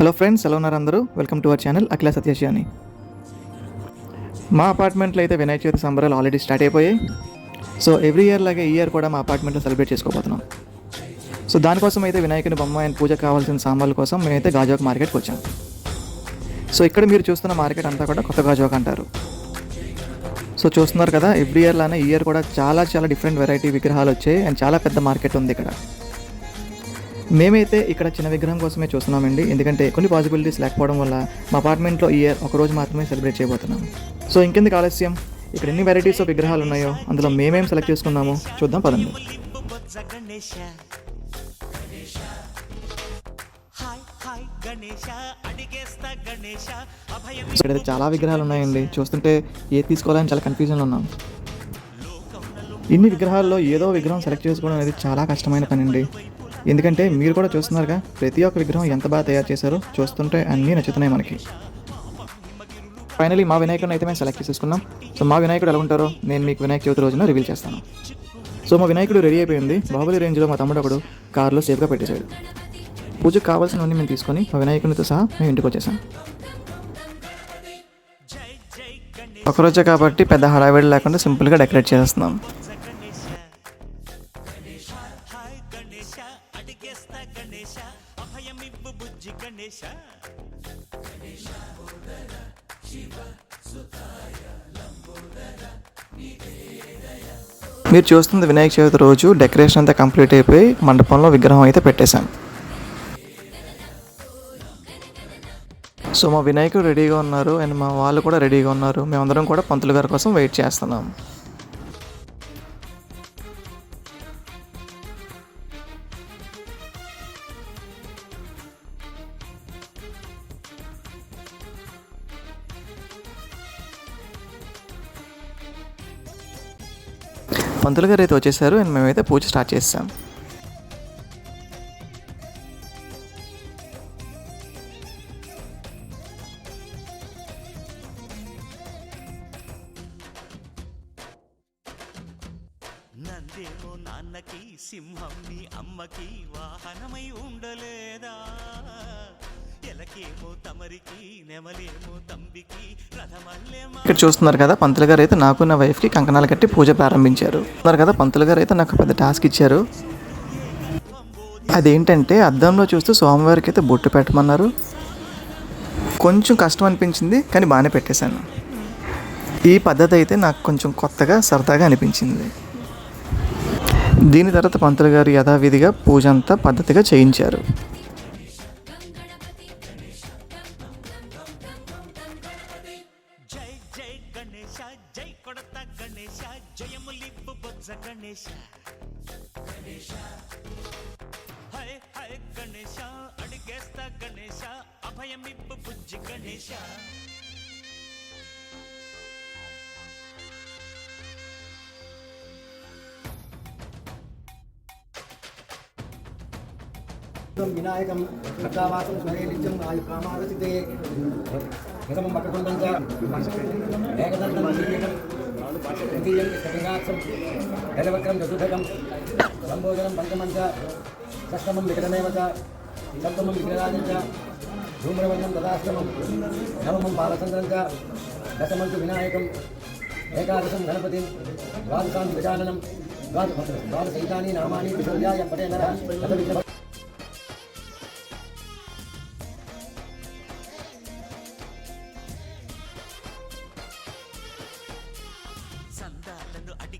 Hello friends ఎలా ఉన్నారు అందరూ? Welcome to our channel Akhila సత్యశి అని మా అపార్ట్మెంట్లో అయితే వినాయక చవితి సంబరాలు ఆల్రెడీ స్టార్ట్ అయిపోయాయి. సో ఎవ్రీ ఇయర్ లాగే ఈ ఇయర్ కూడా మా అపార్ట్మెంట్లో సెలబ్రేట్ చేసుకోబోతున్నాం. సో దానికోసం అయితే వినాయకుని బొమ్మ అండ్ పూజ కావాల్సిన సామాన్ల కోసం మేమైతే గాజువాక్ మార్కెట్కి వచ్చాం. సో ఇక్కడ మీరు చూస్తున్న మార్కెట్ అంతా కూడా కొత్త గాజువాక్ అంటారు. సో చూస్తున్నారు కదా ఎవ్రీ ఇయర్ లానే ఈ ఇయర్ కూడా చాలా చాలా డిఫరెంట్ వెరైటీ విగ్రహాలు వచ్చాయి. అండ్ చాలా పెద్ద మార్కెట్ ఉంది ఇక్కడ. మేమైతే ఇక్కడ చిన్న విగ్రహం కోసమే చూస్తున్నామండి. ఎందుకంటే కొన్ని పాసిబిలిటీస్ లేకపోవడం వల్ల మా అపార్ట్మెంట్లో ఈ ఇయర్ ఒక రోజు మాత్రమే సెలబ్రేట్ చేయబోతున్నాం. సో ఇంకెందుకు ఆలస్యం? ఇక్కడ ఎన్ని వెరైటీస్ ఆఫ్ విగ్రహాలు ఉన్నాయో అందులో మేమేం సెలెక్ట్ చేసుకున్నామో చూద్దాం పదండి. ఇక్కడ హాయ్ హాయ్ ఇక్కడైతే చాలా విగ్రహాలు ఉన్నాయండి. చూస్తుంటే ఏది తీసుకోవాలని చాలా కన్ఫ్యూజన్లో ఉన్నాం. ఇన్ని విగ్రహాల్లో ఏదో విగ్రహం సెలెక్ట్ చేసుకోవడం అనేది చాలా కష్టమైన పని అండి ఎందుకంటే మీరు కూడా చూస్తున్నారుగా ప్రతి ఒక్క విగ్రహం ఎంత బాగా తయారు చేశారో చూస్తుంటే అన్నీ నచ్చుతున్నాయి మనకి. ఫైనలీ మా వినాయకుడిని అయితే మేము సెలెక్ట్ చేసుకున్నాం సో మా వినాయకుడు ఎలా ఉంటారో నేను మీకు వినాయక చవితి రోజున రివీల్ చేస్తాను. సో మా వినాయకుడు రెడీ అయిపోయింది. బాహుబలి రేంజ్లో మా తమ్ముడు ఒకడు కారులో సేఫ్గా పెట్టేశాడు. పూజకు కావాల్సినవన్నీ మేము తీసుకొని మా వినాయకునితో సహా మేము ఇంటికి వచ్చేసాం. ఒకరోజే కాబట్టి పెద్ద హడావిడి లేకుండా సింపుల్గా డెకరేట్ చేస్తున్నాం బుజ్జి గణేశ. మీరు చూస్తుంది వినాయక చవితి రోజు డెకరేషన్ అంతా కంప్లీట్ అయిపోయి మండపంలో విగ్రహం అయితే పెట్టేశాం. సో మా వినాయకుడు రెడీగా ఉన్నారు అండ్ మా వాళ్ళు కూడా రెడీగా ఉన్నారు. మేమందరం కూడా పంతులు గారి కోసం వెయిట్ చేస్తున్నాం. పంతులు గారు అయితే వచ్చేసారు అండ్ మేమైతే పూజ స్టార్ట్ చేస్తాం. నందేమో నాన్నకి సింహం నీ అమ్మకి వాహనమై ఉండలేదా? ఇక్కడ చూస్తున్నారు కదా పంతులు గారు అయితే నాకు నా వైఫ్కి కంకణాలు కట్టి పూజ ప్రారంభించారు. కదా పంతులు గారు అయితే నాకు పెద్ద టాస్క్ ఇచ్చారు. అదేంటంటే అద్దంలో చూస్తూ స్వామివారికి అయితే బొట్టు పెట్టమన్నారు. కొంచెం కష్టం అనిపించింది కానీ బాగానే పెట్టేశాను. ఈ పద్ధతి అయితే నాకు కొంచెం కొత్తగా సరదాగా అనిపించింది. దీని తర్వాత పంతులు గారు యథావిధిగా పూజ అంతా పద్ధతిగా చేయించారు. జై జై గణేశ జై కొడత గణేశ జయములిప్పు బొజ్జ గణేశ గణేశ హై హై గణేశ అడిగేస్తా గణేశ అభయమిప్పు బుజ్జి గణేశ వినాయకం భద్రావాసం స్మరేలిత్యం ఆయు కామారసితే ప్రథమం వక్రకుండం చ ద్వితీయం తృతీయం కపినాక్షం చతుర్థకం సంబోధనం పంచమం చ షష్టమం వికటమేవ సప్తమం విగ్రహాజం ధూమ్రవర్ణం తదాశ్రమం నవమం బాలచంద్రం చ దశమం తు వినాయకం ఏకాదశం గణపతి ద్వాదశాం గజాననం ద్వాదశ ద్వాదశైతాని నామాని విశోర్యాయ పటే నర.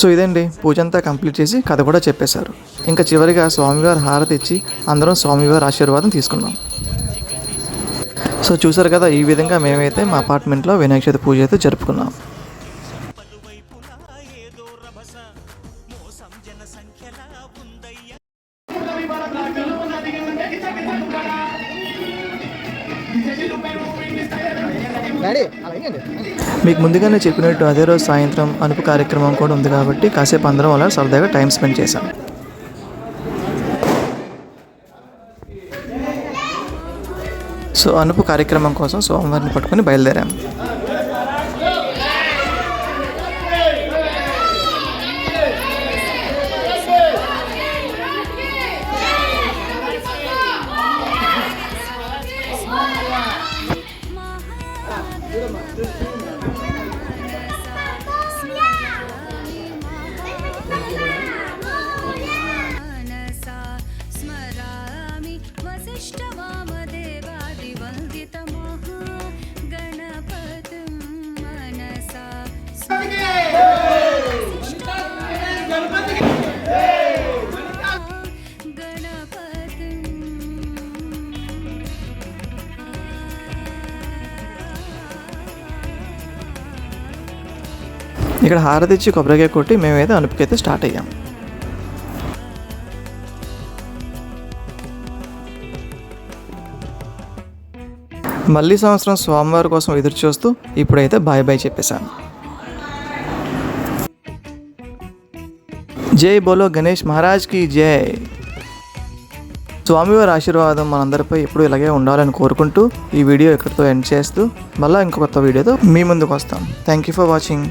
సో ఇదండి పూజ అంతా కంప్లీట్ చేసి కథ కూడా చెప్పేశారు. ఇంకా చివరిగా స్వామివారి హారతి ఇచ్చి అందరం స్వామివారి ఆశీర్వాదం తీసుకున్నాం. సో చూసారు కదా ఈ విధంగా మేమైతే మా అపార్ట్మెంట్లో వినాయక చవితి పూజ అయితే జరుపుకున్నాం. పలువైపులా మీకు ముందుగానే చెప్పినట్టు అదే రోజు సాయంత్రం అనుపు కార్యక్రమం కూడా ఉంది కాబట్టి కాసేపు అందరం అలా సరదాగా టైం స్పెండ్ చేశాం. సో అనుపు కార్యక్రమం కోసం సోమవారిని పట్టుకొని బయలుదేరాం. Perfect. ఇక్కడ హారతిచ్చి కొబ్బరికాయ కొట్టి మేమైతే అనుపుకైతే స్టార్ట్ అయ్యాం. మళ్ళీ సంవత్సరం స్వామివారి కోసం ఎదురు చూస్తూ ఇప్పుడైతే బాయ్ బాయ్ చెప్పేశాను. జై బోలో గణేష్ మహారాజ్కి జై. స్వామివారి ఆశీర్వాదం మనందరిపై ఎప్పుడు ఇలాగే ఉండాలని కోరుకుంటూ ఈ వీడియో ఇక్కడితో ఎండ్ చేస్తూ మళ్ళీ ఇంకొక కొత్త వీడియోతో మీ ముందుకు వస్తాం. Thank you for watching